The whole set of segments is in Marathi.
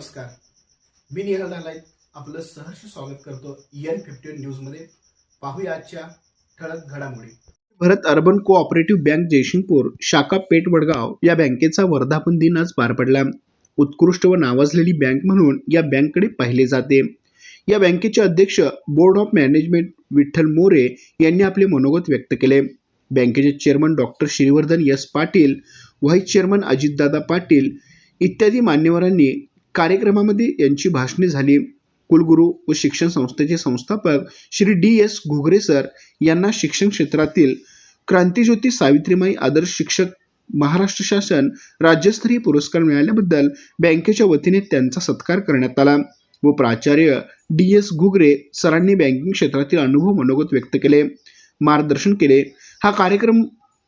नमस्कार. मी निहाल नालायत आपलं सहर्ष स्वागत करतो एन फिफ्टी न्यूजमध्ये. पाहूया आजच्या ठळक घडामोडी. Bharat urban cooperative bank Jaysingpur शाखा पेठ वडगाव या बँकेचा वर्धापन दिन आज पार पडला. उत्कृष्ट व नावाजलेली बँक म्हणून या बँककडे पाहिले जाते. या बँकेचे अध्यक्ष board of management Vitthal More यांनी आपले मनोगत व्यक्त केले. बँकेचे chairman doctor Shrivardhan S Patil vice chairman Ajitdada Patil इत्यादी मान्यवरांनी कार्यक्रमामध्ये यांची भाषणे झाली. कुलगुरू व शिक्षण संस्थेचे संस्थापक Shri D S Ghugare sir यांना शिक्षण क्षेत्रातील क्रांतिज्योती सावित्रीमाई आदर्श शिक्षक महाराष्ट्र शासन राज्यस्तरीय पुरस्कार मिळाल्याबद्दल बँकेच्या वतीने त्यांचा सत्कार करण्यात आला व प्राचार्य डी एस घुगरे सरांनी बँकिंग क्षेत्रातील अनुभव मनोगत व्यक्त केले. मार्गदर्शन केले. हा कार्यक्रम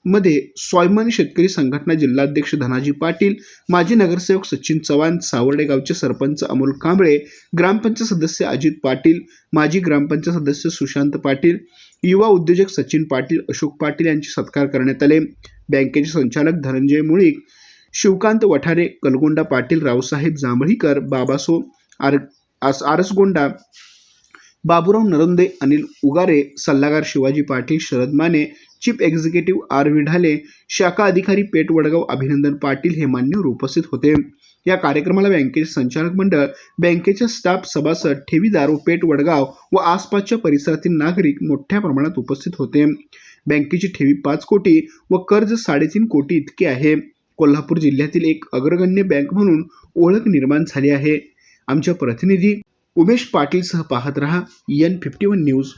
मध्ये स्वाभिमान शेतकरी संघटना जिल्हाध्यक्ष धनाजी पाटील माजी नगरसेवक सचिन चव्हाण सावर्डे गावचे सरपंच अमोल कांबळे ग्रामपंचायत सदस्य अजित पाटील माजी ग्रामपंचायत सदस्य सुशांत पाटील युवा उद्योजक सचिन पाटील अशोक पाटील यांचे सत्कार करण्यात आले. बँकेचे संचालक धनंजय मुळीक शिवकांत वठारे कलगोंडा पाटील रावसाहेब जांभळीकर बाबासो आर आस आरसगोंडा बाबुराव नरंदे अनिल उगारे सल्लागार Shivaji Patil Sharad Mane chief executive R Vidhale शाखा अधिकारी पेठ वडगाव अभिनंदन पाटील हे मान्यवर उपस्थित होते. या कार्यक्रमाला बँकेचे संचालक मंडळ बँकेच्या स्टाफ सभासद ठेवीदार व पेठ वडगाव व आसपासच्या परिसरातील नागरिक मोठ्या प्रमाणात उपस्थित होते. बँकेची ठेवी पाच कोटी व कर्ज साडेतीन कोटी इतके आहे. कोल्हापूर जिल्ह्यातील एक अग्रगण्य बँक म्हणून ओळख निर्माण झाली आहे. आमच्या प्रतिनिधी उमेश पाटीलसह पाहत रहा एन फिफ्टी वन न्यूज